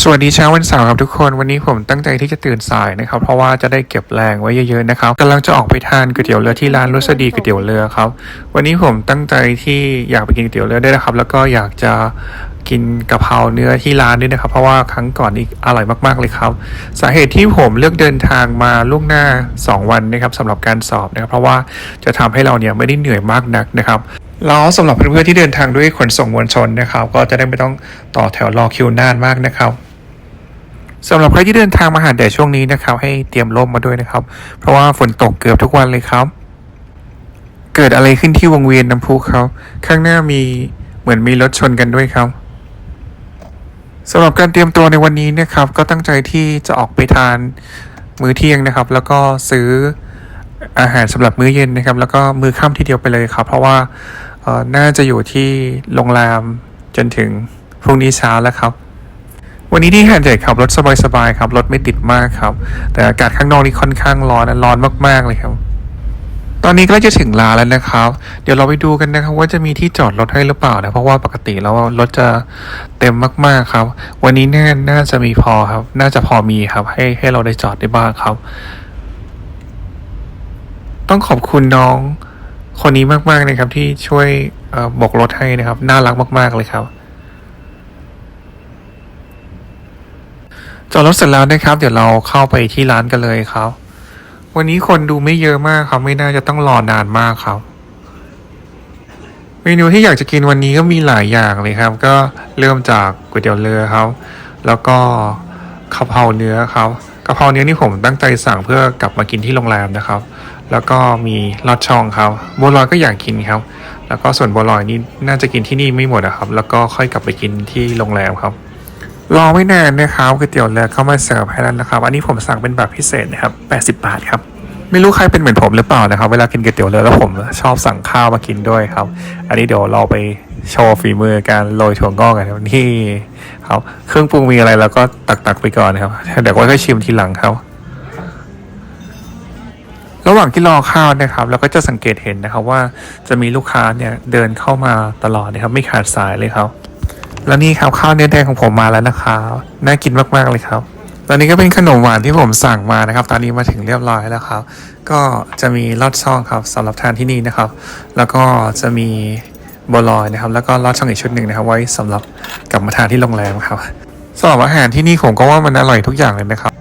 สวัสดีเช้าวันเสาร์ครับทุกคนวันนี้ผมตั้งใจที่จะตื่นสายนะครับเพราะว่าจะได้เก็บแรงไว้เยอะๆนะครับกำลังจะออกไปทานก๋วยเตี๋ยวเรือที่ร้านรสดีก๋วยเตี๋ยวเรือครับวันนี้ผมตั้งใจที่อยากไปกินก๋วยเตี๋ยวเรือด้วยนะครับ แล้วก็อยากจะกินกะเพราเนื้อที่ร้านด้วยนะครับ เพราะว่าครั้งก่อนนี้อร่อยมากๆเลยครับ สาเหตุที่ผมเลือกเดินทางมาล่วงหน้า 2 วันนะครับสำหรับการสอบนะครับ เพราะว่าจะทำให้เราเนี่ยไม่ได้เหนื่อยมากนักนะครับ แล้วสำหรับเพื่อนๆที่เดินทางด้วยขนส่งมวลชนนะครับ ก็จะได้ไม่ต้องต่อแถวรอคิวนานมากนะครับสำหรับใครที่เดินทางมาหาดแดดช่วงนี้นะครับ ให้เตรียมร่มมาด้วยนะครับ เพราะว่าฝนตกเกือบทุกวันเลยครับ เกิดอะไรขึ้นที่วงเวียนน้ำพุเขาข้างหน้ามีเหมือนมีรถชนกันด้วยครับสำหรับการเตรียมตัวในวันนี้นะครับ ก็ตั้งใจที่จะออกไปทานมื้อเที่ยงนะครับ แล้วก็ซื้ออาหารสำหรับมื้อเย็นนะครับ แล้วก็มื้อค่ำทีเดียวไปเลยครับ เพราะว่า น่าจะอยู่ที่โรงแรมจนถึงพรุ่งนี้เช้าแล้วครับ วันนี้ที่หาดใหญ่ขับรถสบายๆครับรถไม่ติดมากครับ แต่อากาศข้างนอกนี่ค่อนข้างร้อนนะร้อนมากๆเลยครับตอนนี้ก็จะถึงลาแล้วนะครับ เดี๋ยวเราไปดูกันนะครับว่าจะมีที่จอดรถให้หรือเปล่านะ เพราะว่าปกติแล้วรถจะเต็มมากๆครับ วันนี้น่าน่าจะมีพอครับ น่าจะพอมีครับ ให้ให้เราได้จอดได้บ้างครับ ต้องขอบคุณน้อง คนนี้มากๆนะครับ ที่ช่วยเอ่อโบกรถให้นะครับ น่ารักมาก ๆ เลยครับจอดรถเสร็จแล้วนะครับ เดี๋ยวเราเข้าไปที่ร้านกันเลยครับ วันนี้คนดูไม่เยอะมากครับ ไม่น่าจะต้องรอนานมากครับ เมนูที่อยากจะกินวันนี้ก็มีหลายอย่างเลยครับ ก็เริ่มจากก๋วยเตี๋ยวเรือครับ แล้วก็กะเพราเนื้อครับกะเพราเนื้อนี่ผมตั้งใจสั่งเพื่อกลับมากินที่โรงแรมนะครับ แล้วก็มีลอดช่องครับบัวลอยก็อยากกินครับ แล้วก็ส่วนบัวลอยนี่น่าจะกินที่นี่ไม่หมดนะครับ แล้วก็ค่อยกลับไปกินที่โรงแรมครับรอไม่นานนะครับก๋วยเตี๋ยวเรือเข้ามาเสิร์ฟให้แล้วนะครับ อันนี้ผมสั่งเป็นแบบพิเศษนะครับ 80 บาทครับ ไม่รู้ใครเป็นเหมือนผมหรือเปล่านะครับ เวลากินก๋วยเตี๋ยวเรือแล้วผมชอบสั่งข้าวมากินด้วยครับ อันนี้เดี๋ยวเราไปโชว์ฝีมือการโรยถั่วงอกกันครับนี่ครับ เครื่องปรุงมีอะไรแล้วก็ตักๆไปก่อนนะครับ เดี๋ยวก็ชิมทีหลังครับ ระหว่างที่รอข้าวนะครับเราก็จะสังเกตเห็นนะครับว่าจะมีลูกค้าเนี่ยเดินเข้ามาตลอดนะครับไม่ขาดสายเลยครับ แล้วนี่ครับข้าวเนื้อแดงของผมมาแล้วนะครับน่ากินมากๆเลยครับ ตอนนี้ก็เป็นขนมหวานที่ผมสั่งมานะครับ ตอนนี้มาถึงเรียบร้อยแล้วครับ ก็จะมีลอดช่องครับสำหรับทานที่นี่นะครับ แล้วก็จะมีบัวลอยนะครับ แล้วก็ลอดช่องอีกชุดหนึ่งนะครับ ไว้สำหรับกลับมาทานที่โรงแรมครับสำหรับอาหารที่นี่ผมก็ว่ามันอร่อยทุกอย่างเลยนะครับ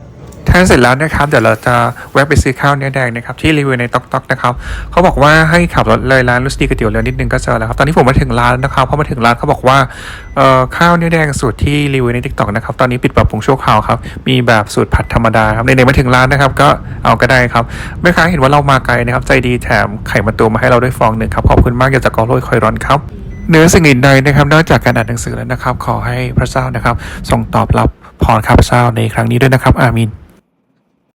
ทานเสร็จแล้วนะครับเดี๋ยวเราจะแวะไปซื้อข้าวเนื้อแดงนะครับที่รีวิวในต๊อกต๊อกนะครับเขาบอกว่าให้ขับรถเลยร้านลุสตีก๋วยเตี๋ยวเรือนิดนึงก็เจอแล้วครับตอนนี้ผมมาถึงร้านนะครับพอมาถึงร้านเขาบอกว่าเอ่อข้าวเนื้อแดงสูตรที่รีวิวในทิกต็อกนะครับตอนนี้ปิดปรับปรุงชั่วคราวครับมีแบบสูตรผัดธรรมดาครับในๆมาถึงร้านนะครับก็เอาก็ได้ครับแม่ค้าเห็นว่าเรามาไกลนะครับใจดีแถมไข่มาตูมมาให้เราด้วยฟองหนึ่งครับขอบคุณมากจากจากกอโรยคอยร้อนครับเนื้อสิ่งอื่นใดนะครับนอกจากการอ่านหนังสือแล้วนะครับ ขอให้พระเจ้านะครับทรงตอบรับพรข้าพเจ้าในครั้งนี้ด้วยนะครับ อามิน